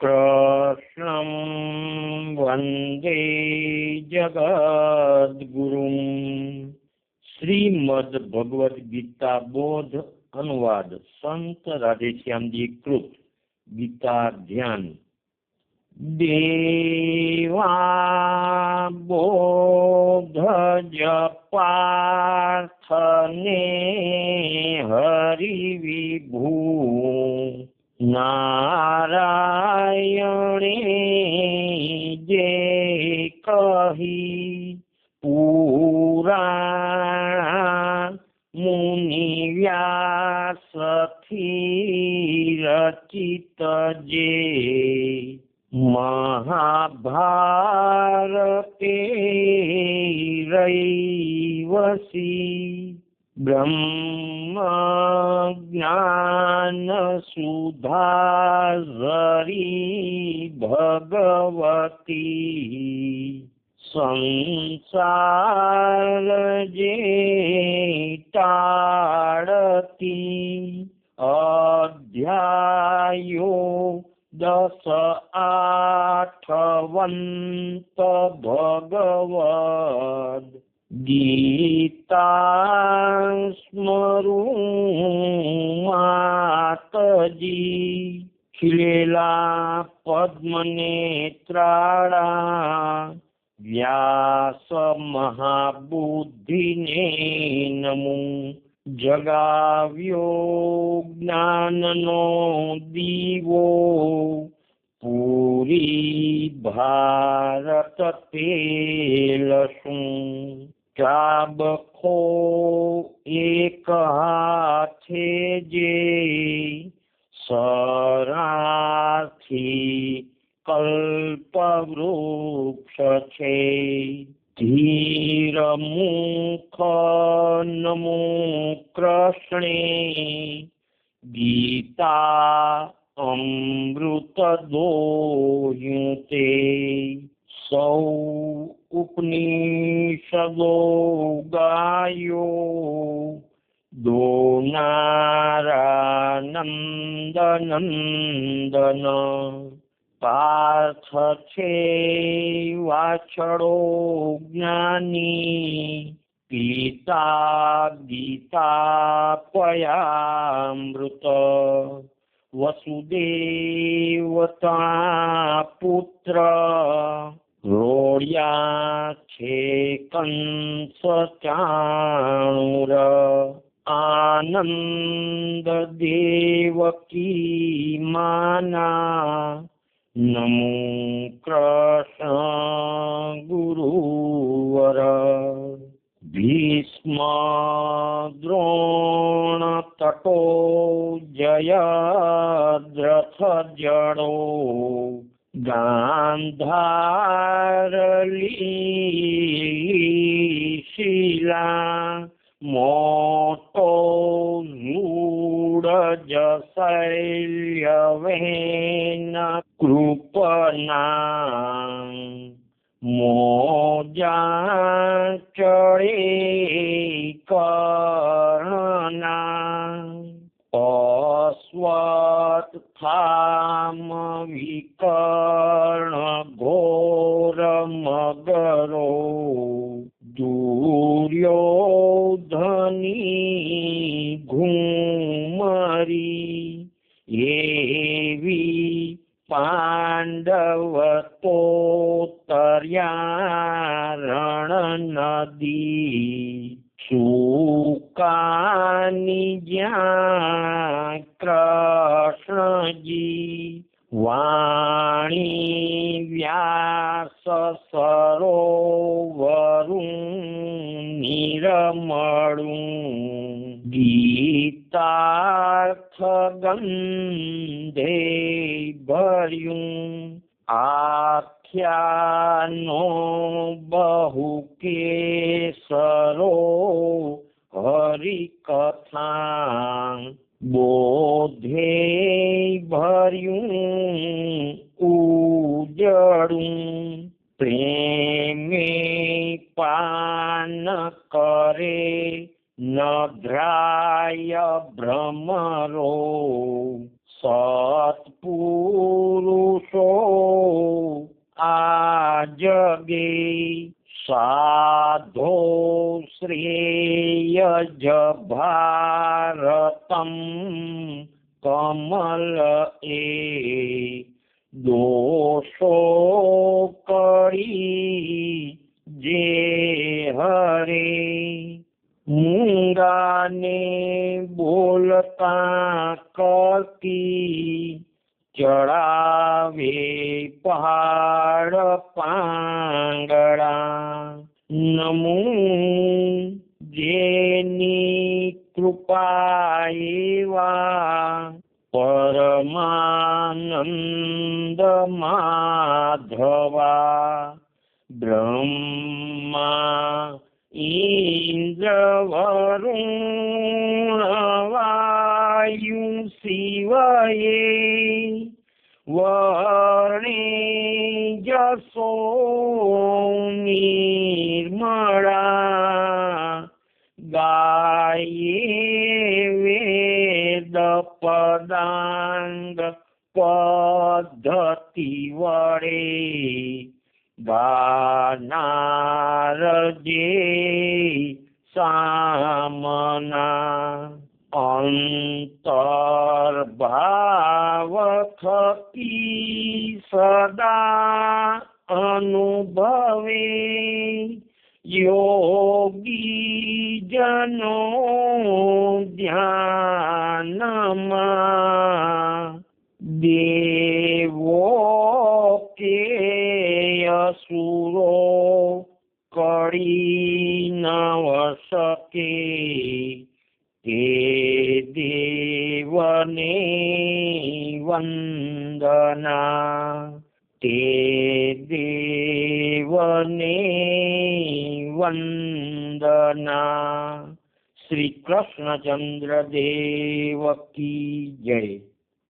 કૃષ્ણં વંદે જગદ્ગુરુમ શ્રીમદ बोध ગીતા બોધ અનુવાદ સંત રાધેશ્યામજી કૃત ગીતા ધ્યાન દેવા બોધ પાર્થને હરિ વિભૂ વ્યાસથી રચિત જે મહાભારતે રૈવસી બ્રહ્મ જ્ઞાન સુધારી ભગવતી સંસાર જે ટાળતી અધ્યાયો દસ આઠવંત ભગવદ ગીતા સ્મરું માતજી ખીલેલા પદ્મનેત્રાળા વ્યાસ મહાબુદ્ધિને નમું જગાવ્યો જ્ઞાનનો દીવો પૂરી ભારત તેલ શું ચાબખો એક હાથે જે સરાથી કલ્પવૃક્ષ છે ધીર મુખ નમો કૃષ્ણે ગીતા અમૃત દોયું તે સૌ ઉપનિષદો ગાયો દોનારા નંદ નંદન પાર્થ છે, વાછડો જ્ઞાની પિતા ગીતા પયામૃત. વસુદેવતા પુત્ર રોડિયા છે કંસ ચાણુર. આનંદ દેવકી માના નમો કૃષ્ણ ગુરુવર ભીષ્મ દ્રોણ તટો જયદ્રથ જડો ગાંધારલી શીલા મોટો રૂડ જશૈલ્ય વેન કૃપના મોજા ચડે કર્ણના અસ્વત થામ વિકર્ણ ઘોર મગરો દુર્યોધની ઘુમરી એવી પાંડવ તો તર્યા રણ નદી સુકાની જ્યાં કૃષ્ણજી વાણી વ્યાસ સરોવરું નિરમળું ગીતાર્થ ગંધે ભર્યું આખ્યાનો બહુ કેસરો હરિકથા બોધે ભર્યું ઉજળું પ્રેમે પાન કરે નધ્રાય ભ્રમરો સત્પુરુષો આ જગે સાધો શ્રેયજ ભારતમ કમલ એ દોષો કરી જે હરે મૂંગાને બોલતા કરતી ચડાવે પહાડ પાંગડા નમો જેની કૃપા એવા પરમાનંદ માધવા. બ્રહ્મા ઇન્દ્ર વરુણ વાયુ શિવયે વર્ણે જસો નિર્મળા ગાયે વેદ પદાંગ પદ્ધતિ વડે ગાનાર જે સામના અંતર ભાવ થકી સદા અનુભવે. યોગી જનો ધ્યાનમાં पड़ी न सके के देवने वन्दना ते देवने वन्दना श्रीकृष्णचन्द्रदेव की जय